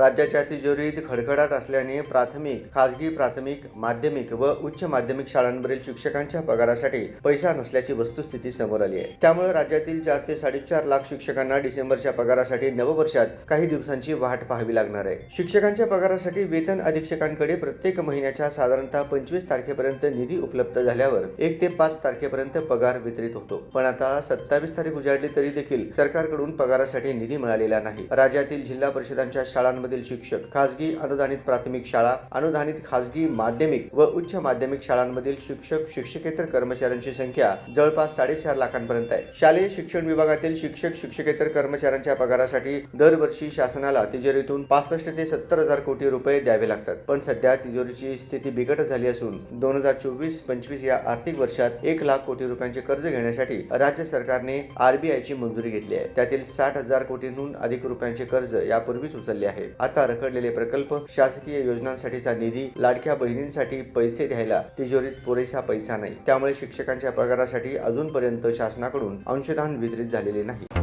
राज्याच्या तिजोरीत खडखडाट असल्याने प्राथमिक खासगी प्राथमिक माध्यमिक व उच्च माध्यमिक शाळांवरील शिक्षकांच्या पगारासाठी पैसा नसल्याची वस्तुस्थिती समोर आली आहे. त्यामुळे राज्यातील चार ते साडेचार लाख शिक्षकांना डिसेंबरच्या पगारासाठी नववर्षात काही दिवसांची वाट पाहावी लागणार आहे. शिक्षकांच्या पगारासाठी वेतन अधीक्षकांकडे प्रत्येक महिन्याच्या साधारणतः पंचवीस तारखेपर्यंत निधी उपलब्ध झाल्यावर एक ते पाच तारखेपर्यंत पगार वितरित होतो. पण आता सत्तावीस तारीख उजाडली तरी देखील सरकारकडून पगारासाठी निधी मिळालेला नाही. राज्यातील जिल्हा परिषदांच्या शाळांमध्ये शाळांमधील शिक्षक खासगी अनुदानित प्राथमिक शाळा अनुदानित खासगी माध्यमिक व उच्च माध्यमिक शाळांमधील शिक्षक शिक्षकेतर कर्मचाऱ्यांची संख्या जवळपास साडेचार लाखांपर्यंत आहे. शालेय शिक्षण विभागातील शिक्षक शिक्षकेतर कर्मचाऱ्यांच्या पगारासाठी दरवर्षी शासनाला तिजोरीतून पासष्ट ते सत्तर हजार कोटी रुपये द्यावे लागतात. पण सध्या तिजोरीची स्थिती बिकट झाली असून दोन हजार चोवीस पंचवीस या आर्थिक वर्षात एक लाख कोटी रुपयांचे कर्ज घेण्यासाठी राज्य सरकारने आरबीआयची मंजुरी घेतली आहे. त्यातील साठ हजार कोटींहून अधिक रुपयांचे कर्ज यापूर्वीच उचलले आहे आता रखडलेले प्रकल्प शासकीय योजनांसाठीचा निधी लाडक्या बहिणींसाठी पैसे द्यायला तिजोरीत पुरेसा पैसा नाही. त्यामुळे शिक्षकांच्या पगारासाठी अजूनपर्यंत शासनाकडून अंशदान वितरित झालेले नाही.